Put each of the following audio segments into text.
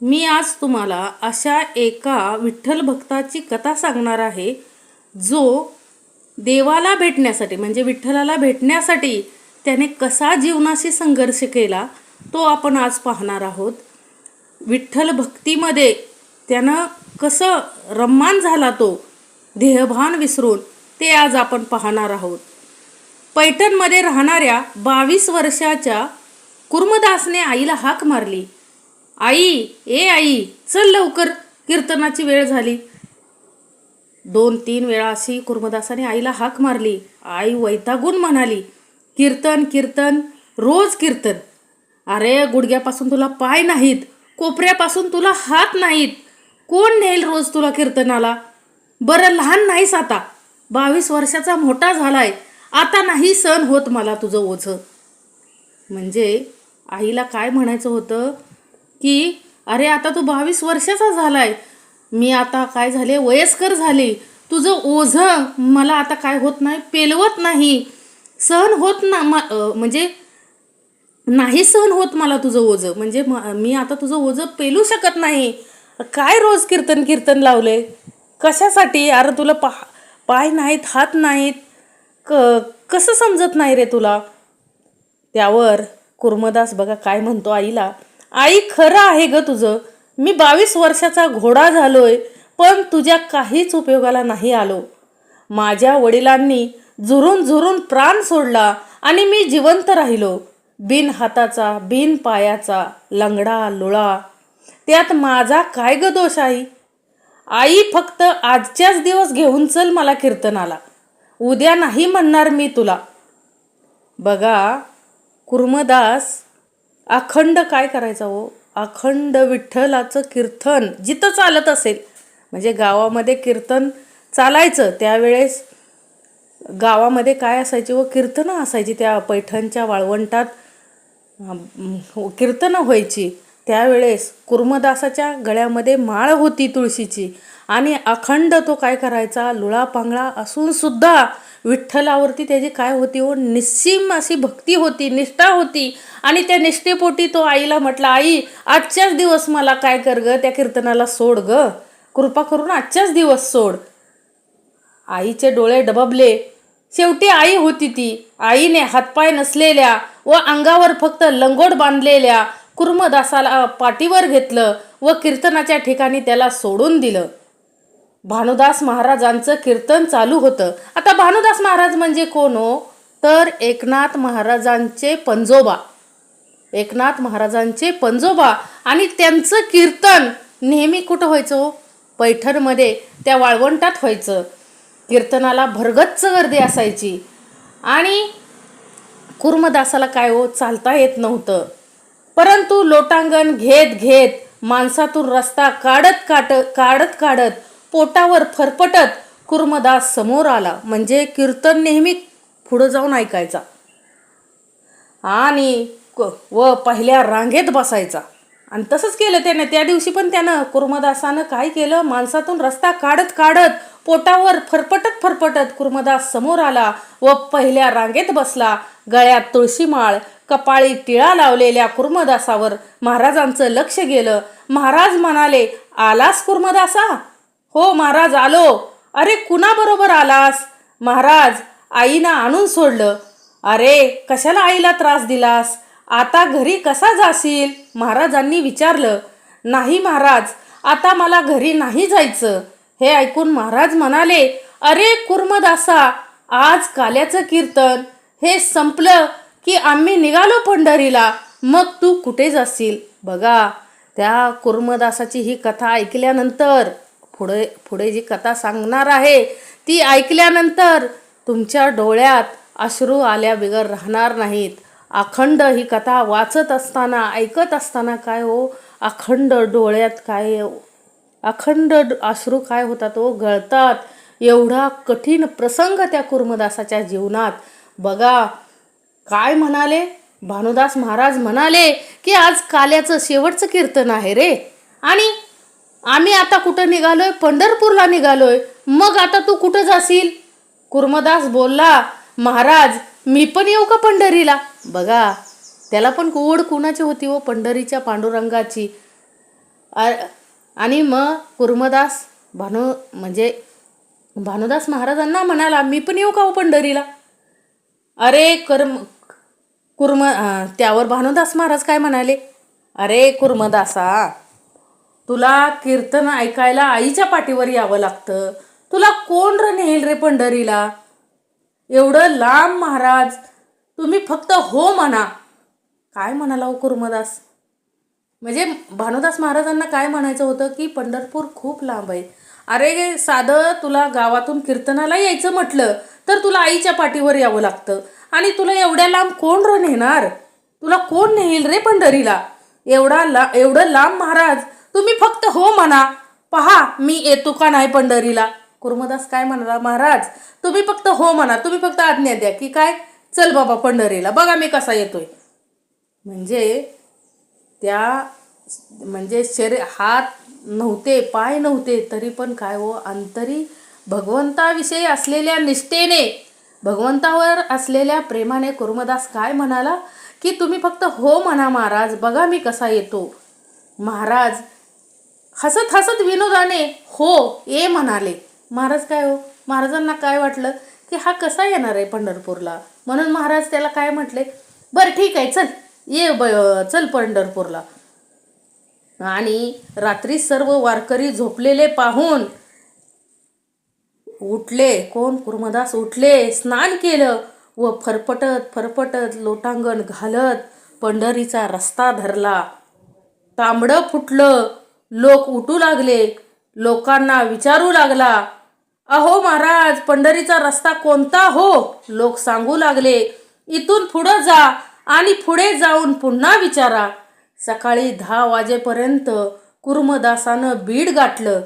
मी आज तुम्हाला अशा एका विठ्ठल भक्ताची कथा सांगणार आहे जो देवाला भेटण्यासाठी म्हणजे विठ्ठलाला भेटण्यासाठी त्याने कसा जीवनाशी संघर्ष केला तो आपण आज पाहणार आहोत. विठ्ठल भक्तीमध्ये त्यानं कसं रम्मान झाला तो देहभान विसरून ते आज आपण पाहणार आहोत. पैठणमध्ये राहणाऱ्या बावीस वर्षाच्या कुर्मदासने आईला हाक मारली. आई ए आई चल लवकर. कीर्तनाची वेळ झाली. दोन तीन वेळा अशी कुर्मदासाने आईला हाक मारली. आई वैतागून म्हणाली कीर्तन कीर्तन रोज कीर्तन. अरे गुडघ्यापासून तुला पाय नाहीत कोपऱ्यापासून तुला हात नाहीत. कोण नेईल रोज तुला कीर्तनाला? बरं लहान नाहीस आता. बावीस वर्षाचा मोठा झालाय. आता नाही सण होत मला तुझं ओझं. म्हणजे आईला काय म्हणायचं होतं? की अरे आता तू बावीस वर्षाचा झालाय. मी आता काय झाले? वयस्कर झाले. तुझं ओझं मला आता काय होत नाही? पेलवत नाही. सहन होत ना म म्हणजे नाही सहन होत मला तुझं ओझं. म्हणजे मी आता तुझं ओझं पेलू शकत नाही. काय रोज कीर्तन कीर्तन लावले? कशासाठी? अरे तुला पा पाय नाहीत हात नाहीत. क कसं समजत नाही रे तुला? त्यावर कुर्मदास बघा काय म्हणतो आईला. आई खरं आहे ग तुझं. मी बावीस वर्षाचा घोडा झालोय पण तुझ्या काहीच उपयोगाला नाही आलो. माझ्या वडिलांनी झुरून झुरून प्राण सोडला आणि मी जिवंत राहिलो. बिन हाताचा बिन पायाचा लंगडा लुळा. त्यात माझा काय ग दोष आई आई फक्त आजच्याच दिवस घेऊन चल मला कीर्तनाला. उद्या नाही म्हणणार मी तुला. बघा कुर्मदास अखंड काय करायचा हो? अखंड विठ्ठलाचं कीर्तन जिथं चालत असेल. म्हणजे गावामध्ये कीर्तन चालायचं त्यावेळेस गावामध्ये काय असायची व कीर्तनं असायची? त्या पैठणच्या वाळवंटात कीर्तनं व्हायची. त्यावेळेस कुर्मदासाच्या गळ्यामध्ये माळ होती तुळशीची. आणि अखंड तो काय करायचा? लुळा पांगळा विठ्ठलावरती त्याची काय होती हो? निस्सीम अशी भक्ती होती निष्ठा होती. आणि त्या निष्ठेपोटी तो आईला म्हटला आई आजच्याच दिवस मला काय कर ग? त्या कीर्तनाला सोड ग. कृपा करून आजच्याच दिवस सोड. आईचे डोळे डबबले. शेवटी आई होती ती. आईने हातपाय नसलेल्या व अंगावर फक्त लंगोट बांधलेल्या कुर्मदासाला पाठीवर घेतलं व कीर्तनाच्या ठिकाणी त्याला सोडून दिलं. भानुदास महाराजांचं कीर्तन चालू होतं. आता भानुदास महाराज म्हणजे कोण हो? तर एकनाथ महाराजांचे पंजोबा. एकनाथ महाराजांचे पंजोबा. आणि त्यांचं कीर्तन नेहमी कुठं व्हायचं हो? पैठणमध्ये त्या वाळवंटात व्हायचं. कीर्तनाला भरगच्च गर्दी असायची. आणि कुर्मदासाला काय हो? चालता येत नव्हतं. परंतु लोटांगण घेत घेत माणसातून रस्ता काढत काट काढत काढत पोटावर फरफटत कुर्मदास समोर आला. म्हणजे कीर्तन नेहमी पुढं जाऊन ऐकायचा. आणि व पहिल्या रांगेत बसायचा. आणि तसंच केलं त्याने. त्या दिवशी पण त्यानं कुर्मदासानं काय केलं? माणसातून रस्ता काढत काढत पोटावर फरफटत फरफटत कुर्मदास समोर आला व पहिल्या रांगेत बसला. गळ्यात तुळशीमाळ कपाळी टिळा लावलेल्या कुर्मदासावर महाराजांचं लक्ष गेलं. महाराज म्हणाले आलास कुर्मदासा? हो महाराज आलो. अरे कुणाबरोबर आलास? महाराज आईनं आणून सोडलं. अरे कशाला आईला त्रास दिलास? आता घरी कसा जाशील? महाराजांनी विचारलं. नाही महाराज आता मला घरी नाही जायचं. हे ऐकून महाराज म्हणाले अरे कुर्मदासा आज काल्याचं कीर्तन. हे संपलं की आम्ही निघालो पंढरीला. मग तू कुठे जाशील? बघा त्या कुर्मदासाची ही कथा ऐकल्यानंतर पुढे पुढे जी कथा सांगणार आहे ती ऐकल्यानंतर तुमच्या डोळ्यात अश्रू आल्या बिगर राहणार नाहीत. अखंड ही कथा वाचत असताना ऐकत असताना काय हो? अखंड डोळ्यात काय अखंड अश्रू काय होतात हो? गळतात. एवढा कठीण प्रसंग त्या कुर्मदासाच्या जीवनात. बघा काय म्हणाले? भानुदास महाराज म्हणाले की आज काल्याचं शेवटचं कीर्तन आहे रे. आणि आम्ही आता कुठं निघालोय? पंढरपूरला निघालोय. मग आता तू कुठं जाशील? कुर्मदास बोलला महाराज मी पण येऊ का पंढरीला? बघा त्याला पण ओढ कुणाची होती हो पंढरीच्या पांडुरंगाची? आणि मग कुर्मदास भानू म्हणजे भानुदास महाराजांना म्हणाला मी पण येऊ का हो पंढरीला? अरे कर्म कुर्म त्यावर भानुदास महाराज काय म्हणाले? अरे कुर्मदासा तुला कीर्तन ऐकायला आईच्या पाठीवर यावं लागतं. तुला कोण र नेईल रे पंढरीला? एवढं लांब महाराज तुम्ही फक्त हो म्हणा. काय म्हणाला हो कुर्मदास? म्हणजे भानुदास महाराजांना काय म्हणायचं होतं की पंढरपूर खूप लांब आहे. अरे साधं तुला गावातून कीर्तनाला यायचं म्हटलं तर तुला आईच्या पाठीवर यावं लागतं. आणि तुला एवढ्या लांब कोण र नेणार? तुला कोण नेईल रे पंढरीला? एवढा ला एवढं लांब महाराज तुम्ही फक्त हो म्हणा. पहा मी येतो का नाही पंढरीला? कुर्मदास काय म्हणाला महाराज तुम्ही फक्त हो म्हणा. तुम्ही फक्त आज्ञा द्या की काय? चल बाबा पंढरीला. बघा मी कसा येतोय. म्हणजे त्या म्हणजे शरीर हात नव्हते पाय नव्हते तरी पण काय हो? अंतरी भगवंताविषयी असलेल्या निष्ठेने भगवंतावर असलेल्या प्रेमाने कुर्मदास काय म्हणाला? की तुम्ही फक्त हो म्हणा महाराज. बघा मी कसा येतो. महाराज हसत हसत विनोदाने हो ये म्हणाले. महाराज काय हो? महाराजांना काय वाटलं की हा कसा येणार आहे पंढरपूरला? म्हणून महाराज त्याला काय म्हटले बरं ठीक आहे चल. ये ब चल पंढरपूरला. आणि रात्री सर्व वारकरी झोपलेले पाहून उठले. कोण? कुर्मदास उठले स्नान केलं व फरफटत फरफटत लोटांगण घालत पंढरीचा रस्ता धरला. तांबडं फुटलं लोक उठू लागले. लोकांना विचारू लागला अहो महाराज पंढरीचा रस्ता कोणता हो? लोक सांगू लागले इथून पुढं जा आणि पुढे जाऊन पुन्हा विचारा. सकाळी दहा वाजेपर्यंत कुर्मदासानं बीड गाठलं.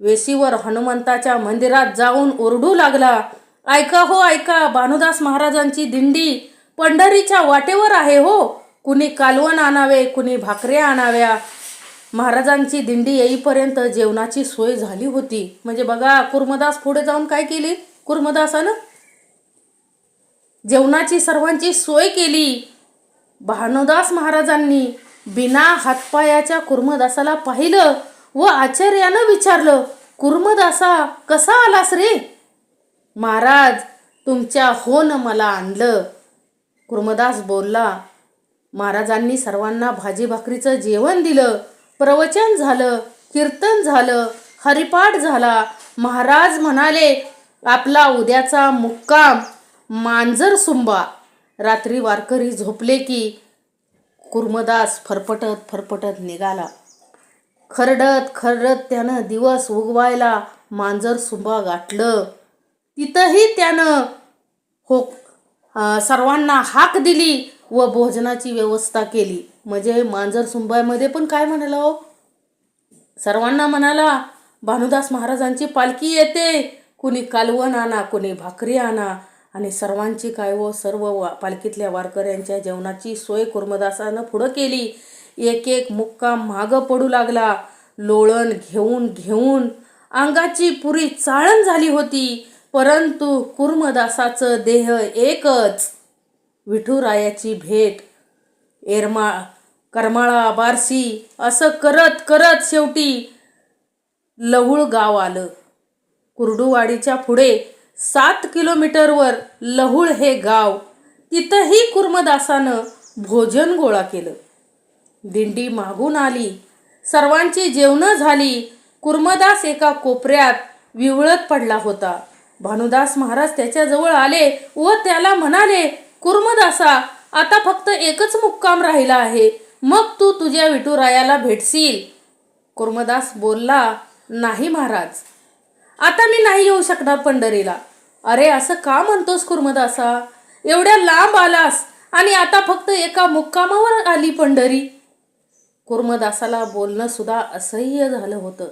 वेशीवर हनुमंताच्या मंदिरात जाऊन ओरडू लागला ऐका हो ऐका भानुदास महाराजांची दिंडी पंढरीच्या वाटेवर आहे हो. कुणी कालवण आणावे कुणी भाकऱ्या आणाव्या महाराजांची दिंडी येईपर्यंत जेवणाची सोय झाली होती. म्हणजे बघा कुर्मदास पुढे जाऊन काय केली? कुर्मदासानं जेवणाची सर्वांची सोय केली. भानुदास महाराजांनी बिना हातपायाच्या कुर्मदासाला पाहिलं व आचार्यानं विचारलं कुर्मदासा कसा आलास रे? महाराज तुमच्या होन मला आणलं. कुर्मदास बोलला महाराजांनी सर्वांना भाजी भाकरीचं जेवण दिलं. प्रवचन झालं कीर्तन झालं हरिपाठ झाला. महाराज म्हणाले आपला उद्याचा मुक्काम मांजर सुंबा. रात्री वारकरी झोपले की कुर्मदास फरफटत फरफटत निघाला. खरडत खरडत त्यानं दिवस उगवायला मांजर सुंबा गाठलं. तिथंही त्यानं हो सर्वांना हाक दिली व भोजनाची व्यवस्था केली. म्हणजे मांजर सुंबाईमध्ये पण काय म्हणाला हो? सर्वांना म्हणाला भानुदास महाराजांची पालखी येते. कुणी कालवण आणा कुणी भाकरी आणा. आणि सर्वांची काय व सर्व वा पालखीतल्या वारकऱ्यांच्या जेवणाची सोय कुर्मदासानं पुढं केली. एक एक मुक्काम मागं पडू लागला. लोळण घेऊन घेऊन अंगाची पुरी चाळण झाली होती. परंतु कुर्मदासाचं देह एकच. विठुरायाची भेट एरमा करमाळा बारसी असं करत करत शेवटी लहुळ गाव आलं. कुर्डूवाडीच्या पुढे सात किलोमीटरवर लहुळ हे गाव. तिथंही कुर्मदासानं भोजन गोळा केलं. दिंडी मागून आली. सर्वांची जेवणं झाली. कुर्मदास एका कोपऱ्यात विवळत पडला होता. भानुदास महाराज त्याच्याजवळ आले व त्याला म्हणाले कुर्मदासा आता फक्त एकच मुक्काम राहिला आहे. मग तू तुझ्या विठुरायाला भेटशील. कुर्मदास बोलला नाही महाराज. आता मी नाही येऊ शकणार पंढरीला. अरे असं का म्हणतोस कुर्मदासा? एवढ्या लांब आलास आणि आता फक्त एका मुक्कामावर आली पंढरी. कुर्मदासाला बोलणं सुद्धा असह्य झालं होतं.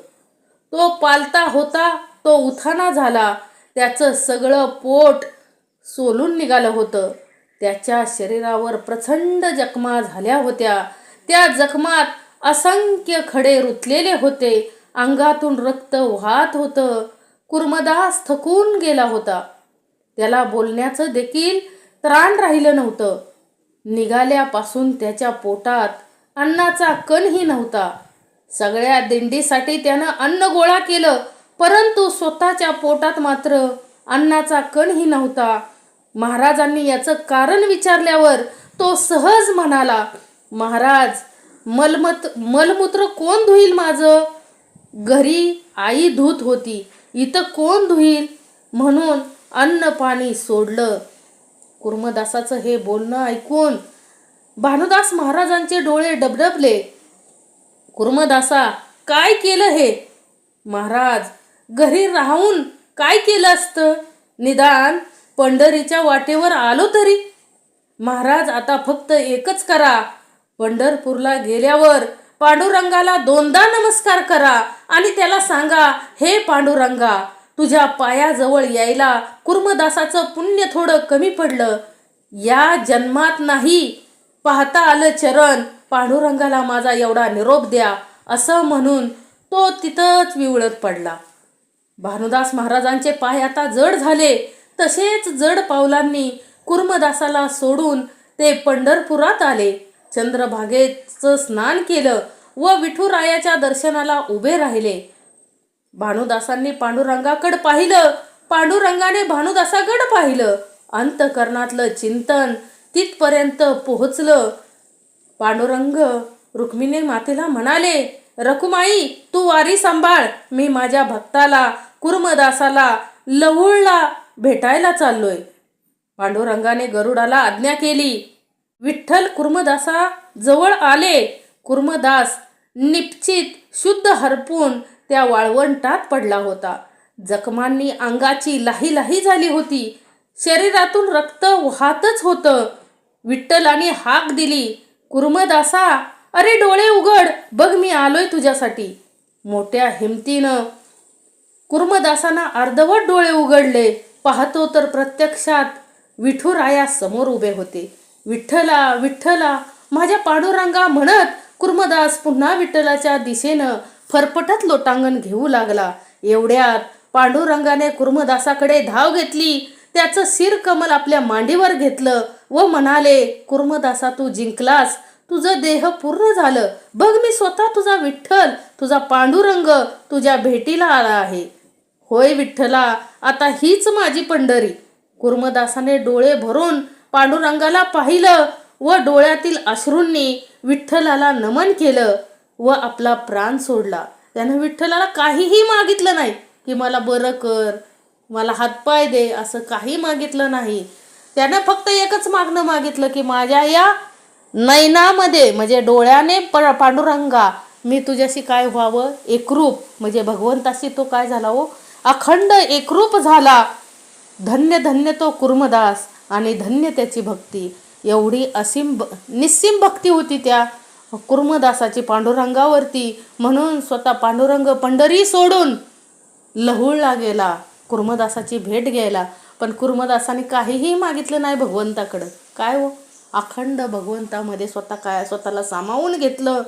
तो पालता होता तो उथाना झाला. त्याचं सगळं पोट सोलून निघालं होतं. त्याच्या शरीरावर प्रचंड जखमा झाल्या होत्या. त्या जखमात असंख्य खडे रुतलेले होते. अंगातून रक्त वाहत होतं. कुर्मदास थकून गेला होता. त्याला बोलण्याचं देखील त्राण राहिलं नव्हतं. निघाल्यापासून त्याच्या पोटात अन्नाचा कणही नव्हता. सगळ्या दिंडीसाठी त्यानं अन्न गोळा केलं परंतु स्वतःच्या पोटात मात्र अन्नाचा कणही नव्हता. महाराजांनी याचं कारण विचारल्यावर तो सहज म्हणाला महाराज मलमत मलमूत्र कोण धुईल माझं? घरी आई धूत होती इथं कोण धुईल? म्हणून अन्न पाणी सोडलं. कुर्मदासाचं हे बोलणं ऐकून भानुदास महाराजांचे डोळे डबडबले. कुर्मदासा काय केलं हे? महाराज घरी राहून काय केलं असतं? निदान पंढरीच्या वाटेवर आलो तरी? महाराज आता फक्त एकच करा. पंढरपूरला गेल्यावर पांडुरंगाला दोनदा नमस्कार करा आणि त्याला सांगा हे पांडुरंगा तुझ्या पायाजवळ यायला कुर्मदासाचं पुण्य थोडं कमी पडलं. या जन्मात नाही. पाहता आलं चरण. पांडुरंगाला माझा एवढा निरोप द्या. असं म्हणून तो तिथंच विवळत पडला. भानुदास महाराजांचे पाय आता जड झाले. तसेच जड पावलांनी कुर्मदासाला सोडून ते पंढरपुरात आले. चंद्रभागेचं स्नान केलं व विठुरायाच्या दर्शनाला उभे राहिले. भानुदासांनी पांडुरंगाकडे पाहिलं. पांडुरंगाने भानुदासाकडे पाहिलं. अंतकरणातलं चिंतन तिथपर्यंत पोहोचलं. पांडुरंग रुक्मिणी मातेला म्हणाले रकुमाई तू वारी सांभाळ. मी माझ्या भक्ताला कुर्मदासाला लवळला. भेटायला चाललोय. पांडुरंगाने गरुडाला आज्ञा केली. विठ्ठल कुर्मदासा जवळ आले. कुर्मदास निपचित शुद्ध हरपून त्या वाळवंटात पडला होता. जखमांनी अंगाची लाही लाही झाली होती. शरीरातून रक्त वाहतच होतं. विठ्ठलाने हाक दिली. कुर्मदासा अरे डोळे उघड बघ मी आलोय तुझ्यासाठी. मोठ्या हिमतीनं कुर्मदासांना अर्धवट डोळे उघडले. पाहतो तर प्रत्यक्षात विठुराया समोर उभे होते. विठ्ठला विठ्ठला माझ्या पांडुरंगा म्हणत कुर्मदास पुन्हा विठ्ठलाच्या दिशेनं फरफटत लोटांगण घेऊ लागला. एवढ्यात पांडुरंगाने कुर्मदासाकडे धाव घेतली. त्याचं शिर कमल आपल्या मांडीवर घेतलं व म्हणाले कुर्मदासा तू जिंकलास. तुझं देह पूर्ण झालं. बघ मी स्वतः तुझा विठ्ठल तुझा पांडुरंग तुझ्या भेटीला आला आहे. होय विठ्ठला आता हीच माझी पंढरी. कुर्मदासाने डोळे भरून पांडुरंगाला पाहिलं व डोळ्यातील अश्रूंनी विठ्ठलाला नमन केलं व आपला प्राण सोडला. त्यानं विठ्ठलाला काहीही मागितलं नाही की मला बरं कर मला हातपाय दे असं काही मागितलं नाही. त्यानं फक्त एकच मागणं मागितलं की माझ्या या नयनामध्ये म्हणजे डोळ्याने प पांडुरंगा मी तुझ्याशी काय व्हावं? एकरूप म्हणजे भगवंताशी तो काय झाला हो? अखंड एकरूप झाला. धन्य धन्य तो कुर्मदास आणि धन्य त्याची भक्ती. एवढी असीम निस्सीम भक्ती होती त्या कुर्मदासाची पांडुरंगावरती. म्हणून स्वतः पांडुरंग पंढरी सोडून लहुळला गेला. कुर्मदासाची भेट घ्यायला. पण कुर्मदासाने काहीही मागितलं नाही भगवंताकडं. काय हो? अखंड भगवंतामध्ये स्वतः काय स्वतःला सामावून घेतलं.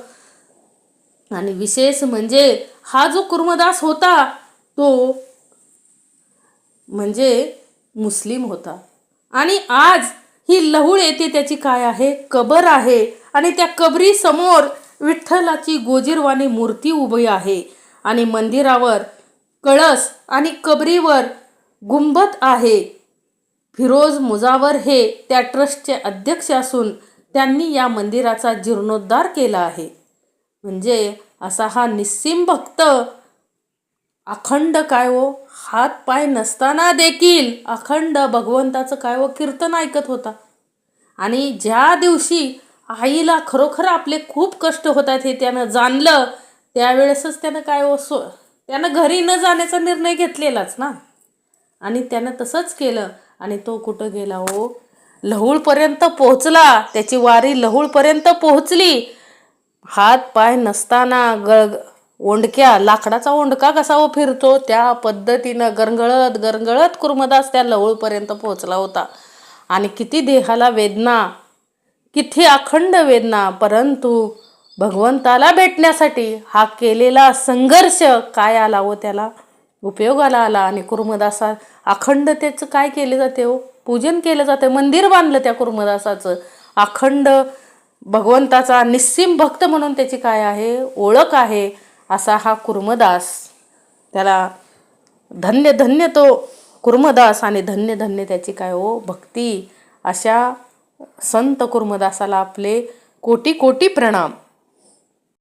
आणि विशेष म्हणजे हा जो कुर्मदास होता तो म्हणजे मुस्लिम होता. आणि आज ही लहूळ येथे त्याची काय आहे? कबर आहे. आणि त्या कबरीसमोर विठ्ठलाची गोजीरवाणी मूर्ती उभी आहे. आणि मंदिरावर कळस आणि कबरीवर गुंबत आहे. फिरोज मुजावर हे त्या ट्रस्टचे अध्यक्ष असून त्यांनी या मंदिराचा जीर्णोद्धार केला आहे. म्हणजे असा हा निस्सिम भक्त अखंड काय हो? हात पाय नसताना देखील अखंड भगवंताचं काय हो? कीर्तन ऐकत होता. आणि ज्या दिवशी आईला खरोखर आपले खूप कष्ट होतात हे त्यानं जाणलं त्यावेळेसच त्यानं काय हो? सो त्यानं घरी न जाण्याचा निर्णय घेतलेलाच ना. आणि त्यानं तसंच केलं. आणि तो कुठं गेला हो? लहूळपर्यंत पोहोचला. त्याची वारी लहूळपर्यंत पोहोचली. हात पाय नसताना गळ ओंडक्या लाकडाचा ओंडका कसा हो फिरतो? त्या पद्धतीनं गरंगळत गरंगळत कुर्मदास त्या लवळपर्यंत पोहोचला होता. आणि किती देहाला वेदना किती अखंड वेदना. परंतु भगवंताला भेटण्यासाठी हा केलेला संघर्ष काय आला व त्याला उपयोगाला आला? आणि कुर्मदासा अखंडतेचं काय केले जाते हो? पूजन केलं जातं. मंदिर बांधलं त्या कुर्मदासाचं. अखंड भगवंताचा निस्सीम भक्त म्हणून त्याची काय आहे? ओळख आहे. असा हा कुर्मदास. त्याला धन्य धन्य तो कुर्मदास आणि धन्य धन्य त्याची काय हो भक्ती. अशा संत कुर्मदासाला आपले कोटी कोटी प्रणाम.